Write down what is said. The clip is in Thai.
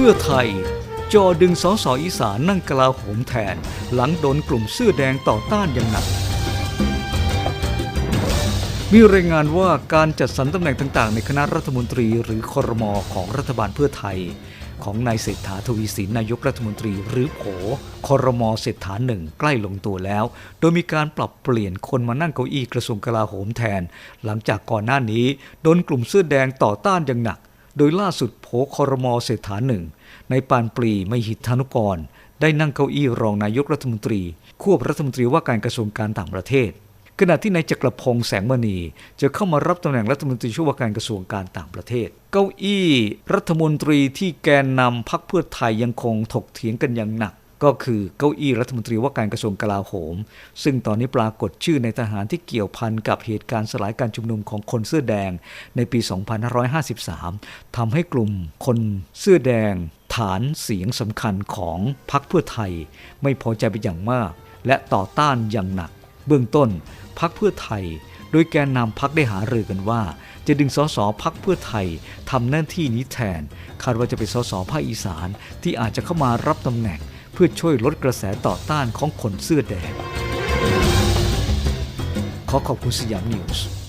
พื่อไทยจอดึงสอสออีสานนั่งกลาโหมแทน หลังโดนกลุ่มเสื้อแดงต่อต้านอย่างหนัก มีรายงานว่าการจัดสรรตำแหน่งต่างๆ ในคณะรัฐมนตรีหรือคอรมอของรัฐบาลเพื่อไทย ของนายเศรษฐาทวีสินนายกรัฐมนตรีหรือโผคอรมอเศรษฐาหนึ่งใกล้ลงตัวแล้ว โดยมีการปรับเปลี่ยนคนมานั่งเก้าอี้กระทรวงกลาโหมแทน หลังจากก่อนหน้านี้โดนกลุ่มเสื้อแดงต่อต้านอย่างหนัก โดยล่าสุดโผคอรมอเศรษฐาหนึ่ง ในปานปรีไมหิทธานุกร ได้นั่งเก้าอี้รองนายกรัฐมนตรี ควบรัฐมนตรีว่าการกระทรวงการต่างประเทศ ขณะที่นายจักรพงษ์แสงมณี จะเข้ามารับตำแหน่งรัฐมนตรีช่วยว่าการกระทรวงการต่างประเทศ เก้าอี้ รัฐมนตรีที่แกนนำพรรคเพื่อไทยยังคงถกเถียงกันอย่างหนัก ก็คือเก้าอี้รัฐมนตรีว่าการกระทรวงกลาโหม ซึ่งตอนนี้ปรากฏชื่อในทหารที่เกี่ยวพันกับเหตุการณ์สลายการชุมนุมของคนเสื้อแดงในปี 2553ทำให้กลุ่มคนเสื้อแดง ฐานเสียงสำคัญของพรรคเพื่อไทย ไม่พอใจเป็นอย่างมาก และต่อต้านอย่างหนัก เบื้องต้นพักเพื่อไทย โดยแกนนำพักได้หารือกันว่า จะดึงสสพักเพื่อไทยทำหน้าที่นี้แทน คาดว่าจะเป็นสสภาคอีสานที่อาจจะเข้ามารับตำแหน่ง พื่อช่วยลดกระแสต่อต้านของคนเสื้อแดง ขอขอบคุณสยามนิวส์